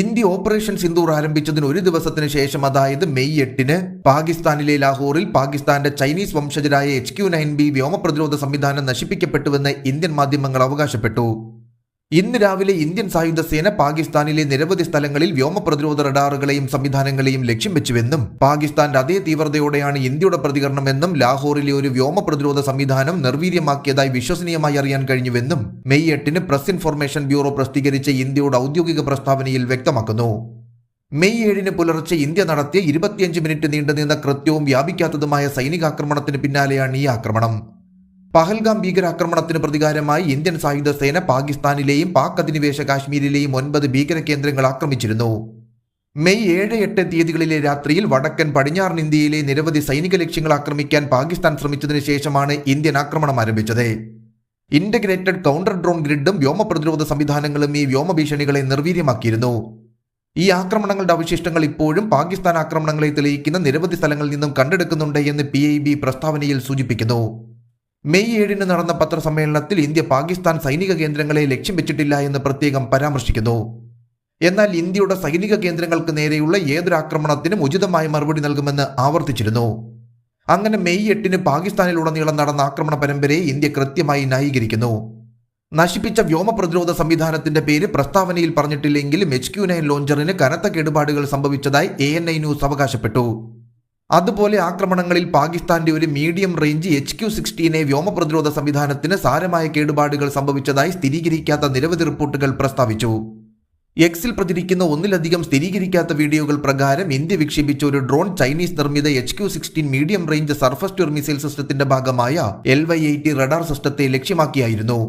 India operation Sindoor ആരംഭിച്ചതിന് ഒരു ദിവസത്തിന് ശേഷം അതായത് മെയ് എട്ടിന് പാകിസ്ഥാനിലെ ലാഹോറിൽ പാകിസ്ഥാന്റെ ചൈനീസ് വംശജരായ എച്ച് ക്യു നയൻ ബി വ്യോമപ്രതിരോധ സംവിധാനം നശിപ്പിക്കപ്പെട്ടുവെന്ന് ഇന്ത്യൻ മാധ്യമങ്ങൾ അവകാശപ്പെട്ടു. ഇന്ന് രാവിലെ ഇന്ത്യൻ സായുധ സേന പാകിസ്ഥാനിലെ നിരവധി സ്ഥലങ്ങളിൽ വ്യോമ പ്രതിരോധ റഡാറുകളെയും സംവിധാനങ്ങളെയും ലക്ഷ്യം വെച്ചുവെന്നും പാകിസ്ഥാന്റെ അതേ തീവ്രതയോടെയാണ് ഇന്ത്യയുടെ പ്രതികരണമെന്നും ലാഹോറിലെ ഒരു വ്യോമ പ്രതിരോധ സംവിധാനം നിർവീര്യമാക്കിയതായി വിശ്വസനീയമായി അറിയാൻ കഴിഞ്ഞുവെന്നും മെയ് എട്ടിന് പ്രസ് ഇൻഫർമേഷൻ ബ്യൂറോ പ്രസിദ്ധീകരിച്ച ഇന്ത്യയുടെ ഔദ്യോഗിക പ്രസ്താവനയിൽ വ്യക്തമാക്കുന്നു. മെയ് ഏഴിന് പുലർച്ചെ ഇന്ത്യ നടത്തിയ ഇരുപത്തിയഞ്ച് മിനിറ്റ് നീണ്ടുനിന്ന കൃത്യവും വ്യാപിക്കാത്തതുമായ സൈനികാക്രമണത്തിന് പിന്നാലെയാണ് ഈ ആക്രമണം. പഹൽഗാം ഭീകരാക്രമണത്തിന് പ്രതികാരമായി ഇന്ത്യൻ സായുധ സേന പാകിസ്ഥാനിലെയും പാക് അധിനിവേശ കാശ്മീരിലെയും ഒൻപത് ഭീകര കേന്ദ്രങ്ങൾ ആക്രമിച്ചിരുന്നു. മെയ് ഏഴ് എട്ട് തീയതികളിലെ രാത്രിയിൽ വടക്കൻ പടിഞ്ഞാറൻ ഇന്ത്യയിലെ നിരവധി സൈനിക ലക്ഷ്യങ്ങൾ ആക്രമിക്കാൻ പാകിസ്ഥാൻ ശ്രമിച്ചതിന് ശേഷമാണ് ഇന്ത്യൻ ആക്രമണം ആരംഭിച്ചത്. ഇന്റഗ്രേറ്റഡ് കൗണ്ടർ ഡ്രോൺ ഗ്രിഡും വ്യോമ പ്രതിരോധ സംവിധാനങ്ങളും ഈ വ്യോമ ഭീഷണികളെ നിർവീര്യമാക്കിയിരുന്നു. ഈ ആക്രമണങ്ങളുടെ അവശിഷ്ടങ്ങൾ ഇപ്പോഴും പാകിസ്ഥാൻ ആക്രമണങ്ങളെ തെളിയിക്കുന്ന നിരവധി സ്ഥലങ്ങളിൽ നിന്നും കണ്ടെടുക്കുന്നുണ്ട് എന്ന് പി പ്രസ്താവനയിൽ സൂചിപ്പിക്കുന്നു. മെയ് ഏഴിന് നടന്ന പത്രസമ്മേളനത്തിൽ ഇന്ത്യ പാകിസ്ഥാൻ സൈനിക കേന്ദ്രങ്ങളെ ലക്ഷ്യം വെച്ചിട്ടില്ല എന്ന് പ്രത്യേകം പരാമർശിക്കുന്നു. എന്നാൽ ഇന്ത്യയുടെ സൈനിക കേന്ദ്രങ്ങൾക്ക് നേരെയുള്ള ഏതൊരു ആക്രമണത്തിനും ഉചിതമായ മറുപടി നൽകുമെന്ന് ആവർത്തിച്ചിരുന്നു. അങ്ങനെ മെയ് എട്ടിന് പാകിസ്ഥാനിലുടനീളം നടന്ന ആക്രമണ പരമ്പരയെ ഇന്ത്യ കൃത്യമായി ന്യായീകരിക്കുന്നു. നശിപ്പിച്ച വ്യോമ പ്രതിരോധ സംവിധാനത്തിന്റെ പേര് പ്രസ്താവനയിൽ പറഞ്ഞിട്ടില്ലെങ്കിലും എച്ച് ക്യു നയൻ ലോഞ്ചറിന് കനത്ത കേടുപാടുകൾ സംഭവിച്ചതായി എ എൻ ഐ ന്യൂസ് അവകാശപ്പെട്ടു. അതുപോലെ ആക്രമണങ്ങളിൽ പാകിസ്ഥാന്റെ ഒരു മീഡിയം റേഞ്ച് എച്ച് ക്യു സിക്സ്റ്റീനെ വ്യോമ പ്രതിരോധ സംവിധാനത്തിന് സാരമായ കേടുപാടുകൾ സംഭവിച്ചതായി സ്ഥിരീകരിക്കാത്ത നിരവധി റിപ്പോർട്ടുകൾ പ്രസ്താവിച്ചു. എക്സിൽ പ്രചരിക്കുന്ന ഒന്നിലധികം സ്ഥിരീകരിക്കാത്ത വീഡിയോകൾ പ്രകാരം ഇന്ത്യ വിക്ഷേപിച്ച ഒരു ഡ്രോൺ ചൈനീസ് നിർമ്മിത H Q sixteen medium range surface to missile സിസ്റ്റത്തിന്റെ ഭാഗമായ എൽ വൈ എയ്റ്റി റഡാർ സിസ്റ്റത്തെ ലക്ഷ്യമാക്കിയായിരുന്നു.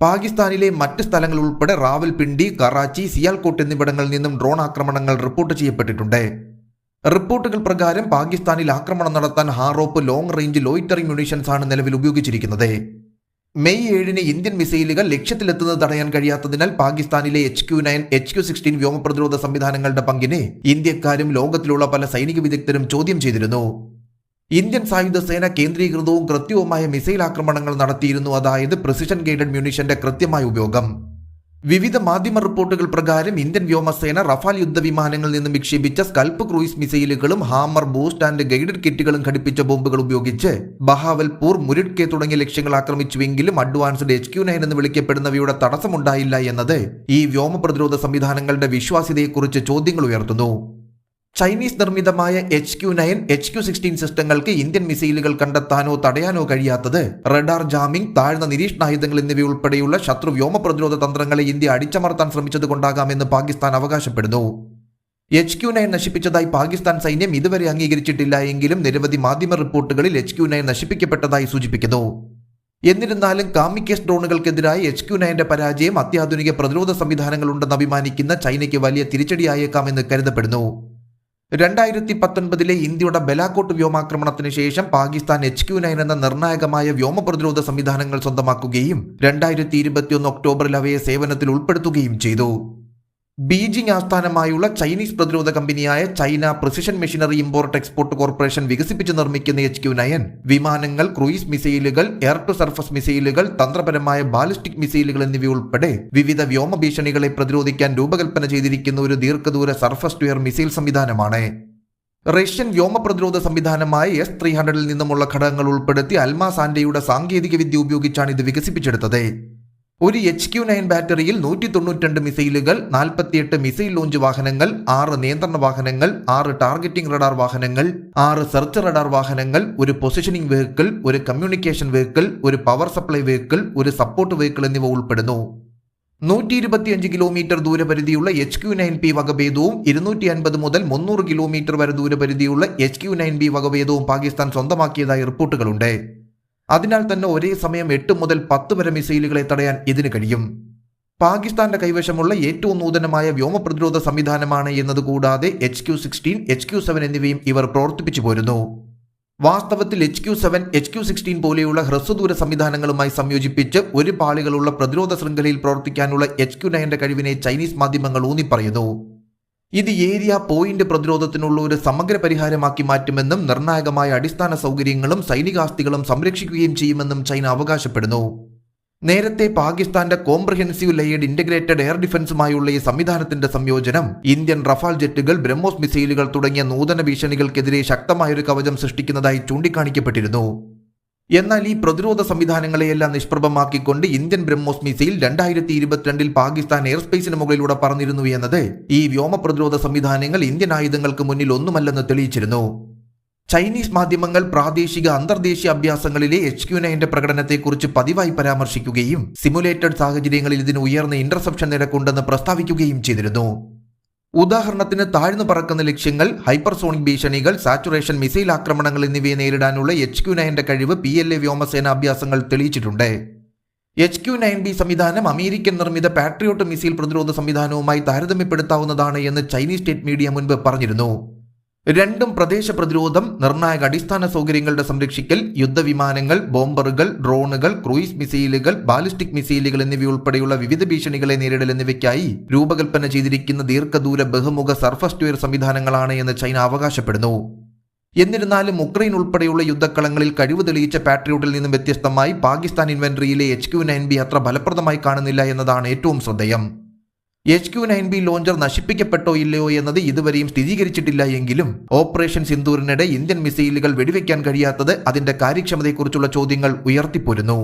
പാകിസ്ഥാനിലെ മറ്റ് സ്ഥലങ്ങൾ ഉൾപ്പെടെ റാവൽപിണ്ടി കറാച്ചി സിയാൽകോട്ട് എന്നിവിടങ്ങളിൽ നിന്നും ഡ്രോൺ ആക്രമണങ്ങൾ റിപ്പോർട്ട് ചെയ്യപ്പെട്ടിട്ടുണ്ട്. റിപ്പോർട്ടുകൾ പ്രകാരം പാകിസ്ഥാനിൽ ആക്രമണം നടത്താൻ ഹാറോപ്പ് ലോങ് റേഞ്ച് ലോയിറ്ററി മ്യൂണീഷൻസ് ആണ് നിലവിൽ ഉപയോഗിച്ചിരിക്കുന്നത്. മെയ് ഏഴിന് ഇന്ത്യൻ മിസൈലുകൾ ലക്ഷ്യത്തിലെത്തുന്നത് തടയാൻ കഴിയാത്തതിനാൽ പാകിസ്ഥാനിലെ H Q nine H Q sixteen വ്യോമപ്രതിരോധ സംവിധാനങ്ങളുടെ പങ്കിനെ ഇന്ത്യക്കാരും ലോകത്തിലുള്ള പല സൈനിക വിദഗ്ധരും ചോദ്യം ചെയ്തിരുന്നു. ഇന്ത്യൻ സായുധ സേന കേന്ദ്രീകൃതവും കൃത്യവുമായ മിസൈൽ ആക്രമണങ്ങൾ നടത്തിയിരുന്നു അതായത് പ്രിസിഷൻ ഗൈഡഡ് മ്യൂണിഷന്റെ കൃത്യമായ ഉപയോഗം. വിവിധ മാധ്യമ റിപ്പോർട്ടുകൾ പ്രകാരം ഇന്ത്യൻ വ്യോമസേന റഫാൽ യുദ്ധവിമാനങ്ങളിൽ നിന്നും വിക്ഷേപിച്ച സ്കൽപ്പ് ക്രൂയിസ് മിസൈലുകളും ഹാമർ ബൂസ്റ്റ് ആൻഡ് ഗൈഡഡ് കിറ്റുകളും ഘടിപ്പിച്ച ബോംബുകൾ ഉപയോഗിച്ച് ബഹാവൽപൂർ മുരിഡ് കെ തുടങ്ങിയ ലക്ഷ്യങ്ങൾ ആക്രമിച്ചുവെങ്കിലും അഡ്വാൻസ്ഡ് എച്ച് ക്യു നയൻ എന്ന് വിളിക്കപ്പെടുന്നവയുടെ തടസ്സമുണ്ടായില്ല എന്നത് ഈ വ്യോമ പ്രതിരോധ സംവിധാനങ്ങളുടെ വിശ്വാസ്യതയെക്കുറിച്ച് ചോദ്യങ്ങൾ ഉയർത്തുന്നു. ചൈനീസ് നിർമ്മിതമായ H Q nine H Q sixteen സിസ്റ്റങ്ങൾക്ക് ഇന്ത്യൻ മിസൈലുകൾ കണ്ടെത്താനോ തടയാനോ കഴിയാത്തത് റഡാർ ജാമിംഗ് താഴ്ന്ന നിരീക്ഷണായുധങ്ങൾ എന്നിവയുൾപ്പെടെയുള്ള ശത്രു വ്യോമ പ്രതിരോധ തന്ത്രങ്ങളെ ഇന്ത്യ അടിച്ചമർത്താൻ ശ്രമിച്ചതുകൊണ്ടാകാമെന്ന് പാകിസ്ഥാൻ അവകാശപ്പെടുന്നു. എച്ച് ക്യു നയൻ നശിപ്പിച്ചതായി പാകിസ്ഥാൻ സൈന്യം ഇതുവരെ അംഗീകരിച്ചിട്ടില്ല എങ്കിലും നിരവധി മാധ്യമ റിപ്പോർട്ടുകളിൽ എച്ച് ക്യു നയൻ നശിപ്പിക്കപ്പെട്ടതായി സൂചിപ്പിക്കുന്നു. എന്നിരുന്നാലും കാമിക്കേസ് ഡ്രോണുകൾക്കെതിരായ എച്ച് ക്യു നയന്റെ പരാജയം അത്യാധുനിക പ്രതിരോധ സംവിധാനങ്ങളുണ്ടെന്ന് അഭിമാനിക്കുന്ന ചൈനയ്ക്ക് വലിയ തിരിച്ചടിയായേക്കാമെന്ന് കരുതപ്പെടുന്നു. രണ്ടായിരത്തി പത്തൊൻപതിലെ ഇന്ത്യയുടെ ബലാക്കോട്ട് വ്യോമാക്രമണത്തിന് ശേഷം പാകിസ്ഥാൻ എച്ച് ക്യു നയൻ എന്ന നിർണായകമായ വ്യോമ പ്രതിരോധ സംവിധാനങ്ങൾ സ്വന്തമാക്കുകയും രണ്ടായിരത്തി ഇരുപത്തിയൊന്ന് ഒക്ടോബറിൽ അവയെ സേവനത്തിൽ ഉൾപ്പെടുത്തുകയും ചെയ്തു. ബീജിംഗ് ആസ്ഥാനമായുള്ള ചൈനീസ് പ്രതിരോധ കമ്പനിയായ China precision machinery import export corporation വികസിപ്പിച്ച് നിർമ്മിക്കുന്ന എച്ച് ക്യു നയൻ. വിമാനങ്ങൾ ക്രൂയിസ് മിസൈലുകൾ എയർ ടു സർഫസ് മിസൈലുകൾ തന്ത്രപരമായ ബാലിസ്റ്റിക് മിസൈലുകൾ എന്നിവയുൾപ്പെടെ വിവിധ വ്യോമ ഭീഷണികളെ പ്രതിരോധിക്കാൻ രൂപകൽപ്പന ചെയ്തിരിക്കുന്ന ഒരു ദീർഘദൂര സർഫസ് ടു എയർ മിസൈൽ സംവിധാനമാണ്. റഷ്യൻ വ്യോമ പ്രതിരോധ സംവിധാനമായ എസ് ത്രീ ഹൺഡ്രഡിൽ നിന്നുമുള്ള ഘടകങ്ങൾ ഉൾപ്പെടുത്തി അൽമാ ആൻഡയുടെ സാങ്കേതിക വിദ്യ ഉപയോഗിച്ചാണ് ഇത് വികസിപ്പിച്ചെടുത്തത്. ഒരു എച്ച് ക്യു നയൻ ബാറ്ററിയിൽ നൂറ്റി തൊണ്ണൂറ്റിരണ്ട് മിസൈലുകൾ നാൽപ്പത്തിയെട്ട് മിസൈൽ ലോഞ്ച് വാഹനങ്ങൾ ആറ് നിയന്ത്രണ വാഹനങ്ങൾ ആറ് ടാർഗറ്റിംഗ് റഡാർ വാഹനങ്ങൾ ആറ് സെർച്ച് റഡാർ വാഹനങ്ങൾ ഒരു പൊസിഷനിംഗ് വെഹിക്കിൾ ഒരു കമ്മ്യൂണിക്കേഷൻ വെഹിക്കിൾ ഒരു പവർ സപ്ലൈ വെഹിക്കിൾ ഒരു സപ്പോർട്ട് വെഹിക്കിൾ എന്നിവ ഉൾപ്പെടുന്നു. നൂറ്റി ഇരുപത്തിയഞ്ച് കിലോമീറ്റർ ദൂരപരിധിയുള്ള എച്ച് ക്യു നയൻ പി വകഭേദവും ഇരുന്നൂറ്റി അൻപത് മുതൽ മുന്നൂറ് കിലോമീറ്റർ വരെ ദൂരപരിധിയുള്ള എച്ച് ക്യു നയൻ ബി വകഭേദവും പാകിസ്ഥാൻ സ്വന്തമാക്കിയതായി റിപ്പോർട്ടുകളുണ്ട്. അതിനാൽ തന്നെ ഒരേ സമയം എട്ട് മുതൽ പത്ത് വരെ മിസൈലുകളെ തടയാൻ ഇതിന് കഴിയും. പാകിസ്ഥാന്റെ കൈവശമുള്ള ഏറ്റവും നൂതനമായ വ്യോമ പ്രതിരോധ സംവിധാനമാണ് എന്നതുകൂടാതെ H Q sixteen H Q seven എന്നിവയും ഇവർ പ്രവർത്തിപ്പിച്ചു പോരുന്നു. വാസ്തവത്തിൽ H Q seven H Q sixteen പോലെയുള്ള ഹ്രസ്വദൂര സംവിധാനങ്ങളുമായി സംയോജിപ്പിച്ച് ഒരു പാളികളുള്ള പ്രതിരോധ ശൃംഖലയിൽ പ്രവർത്തിക്കാനുള്ള എച്ച് ക്യു നയന്റെ കഴിവിനെ ചൈനീസ് മാധ്യമങ്ങൾ ഊന്നിപ്പറയുന്നു. ഇത് ഏരിയ പോയിന്റ് പ്രതിരോധത്തിനുള്ള ഒരു സമഗ്ര പരിഹാരമാക്കി മാറ്റുമെന്നും നിർണായകമായ അടിസ്ഥാന സൗകര്യങ്ങളും സൈനികാസ്തികളും സംരക്ഷിക്കുകയും ചെയ്യുമെന്നും ചൈന അവകാശപ്പെടുന്നു. നേരത്തെ പാകിസ്ഥാന്റെ കോംപ്രഹെൻസീവ് ലെയ്ഡ് ഇന്റഗ്രേറ്റഡ് എയർ ഡിഫൻസുമായുള്ള ഈ സംവിധാനത്തിന്റെ സംയോജനം ഇന്ത്യൻ റഫാൽ ജെറ്റുകൾ ബ്രഹ്മോസ് മിസൈലുകൾ തുടങ്ങിയ നൂതന ഭീഷണികൾക്കെതിരെ ശക്തമായൊരു കവചം സൃഷ്ടിക്കുന്നതായി ചൂണ്ടിക്കാണിക്കപ്പെട്ടിരുന്നു. എന്നാൽ ഈ പ്രതിരോധ സംവിധാനങ്ങളെയെല്ലാം നിഷ്പ്രഭമാക്കിക്കൊണ്ട് ഇന്ത്യൻ ബ്രഹ്മോസ് മിസൈൽ രണ്ടായിരത്തി ഇരുപത്തിരണ്ടിൽ പാകിസ്ഥാൻ എയർ സ്പേസിന് മുകളിലൂടെ പറഞ്ഞിരുന്നു എന്നത് ഈ വ്യോമ പ്രതിരോധ സംവിധാനങ്ങൾ ഇന്ത്യൻ ആയുധങ്ങൾക്ക് മുന്നിൽ ഒന്നുമല്ലെന്ന് തെളിയിച്ചിരുന്നു. ചൈനീസ് മാധ്യമങ്ങൾ പ്രാദേശിക അന്തർദേശീയ അഭ്യാസങ്ങളിലെ എച്ച് ക്യു നയന്റെ പ്രകടനത്തെക്കുറിച്ച് പതിവായി പരാമർശിക്കുകയും സിമുലേറ്റഡ് സാഹചര്യങ്ങളിൽ ഇതിന് ഉയർന്ന ഇന്റർസെപ്ഷൻ നിരക്കുണ്ടെന്ന് പ്രസ്താവിക്കുകയും ചെയ്തിരുന്നു. ഉദാഹരണത്തിന് താഴ്ന്നു പറക്കുന്ന ലക്ഷ്യങ്ങൾ ഹൈപ്പർസോണിക് ഭീഷണികൾ സാച്ചുറേഷൻ മിസൈൽ ആക്രമണങ്ങൾ എന്നിവയെ നേരിടാനുള്ള എച്ച് ക്യു നയന്റെ കഴിവ് പി എൽ എ വ്യോമസേന അഭ്യാസങ്ങൾ തെളിയിച്ചിട്ടുണ്ട്. എച്ച് ക്യു നയൻ ബി സംവിധാനം അമേരിക്കൻ നിർമ്മിത പാട്രിയോട്ട് മിസൈൽ പ്രതിരോധ സംവിധാനവുമായി താരതമ്യപ്പെടുത്താവുന്നതാണ് എന്ന് ചൈനീസ് സ്റ്റേറ്റ് മീഡിയ മുൻപ് പറഞ്ഞിരുന്നു. രണ്ടും പ്രദേശ പ്രതിരോധം നിർണായക അടിസ്ഥാന സൗകര്യങ്ങളുടെ സംരക്ഷിക്കൽ യുദ്ധവിമാനങ്ങൾ ബോംബറുകൾ ഡ്രോണുകൾ ക്രൂയിസ് മിസൈലുകൾ ബാലിസ്റ്റിക് മിസൈലുകൾ എന്നിവയുൾപ്പെടെയുള്ള വിവിധ ഭീഷണികളെ നേരിടൽ എന്നിവയ്ക്കായി രൂപകൽപ്പന ചെയ്തിരിക്കുന്ന ദീർഘദൂര ബഹുമുഖ സർഫസ് ടു സംവിധാനങ്ങളാണ് എന്ന് ചൈന അവകാശപ്പെടുന്നു. എന്നിരുന്നാലും ഉക്രൈൻ ഉൾപ്പെടെയുള്ള യുദ്ധക്കളങ്ങളിൽ കഴിവ് തെളിയിച്ച പാട്രിയോട്ടിൽ നിന്നും വ്യത്യസ്തമായി പാകിസ്ഥാൻ ഇൻവെന്ററിയിലെ എച്ച് ക്യു നയൻ ബി അത്ര ഫലപ്രദമായി കാണുന്നില്ല എന്നതാണ് ഏറ്റവും ശ്രദ്ധേയം. H Q nine B launcher നശിപ്പിക്കപ്പെട്ടോ ഇല്ലയോ എന്നത് ഇതുവരെയും സ്ഥിരീകരിച്ചിട്ടില്ല എങ്കിലും ഓപ്പറേഷൻ സിന്ദൂറിനിടെ ഇന്ത്യൻ മിസൈലുകൾ വെടിവെക്കാൻ കഴിയാത്തത് അതിന്റെ കാര്യക്ഷമതയെക്കുറിച്ചുള്ള ചോദ്യങ്ങൾ ഉയർത്തിപ്പോരുന്നു.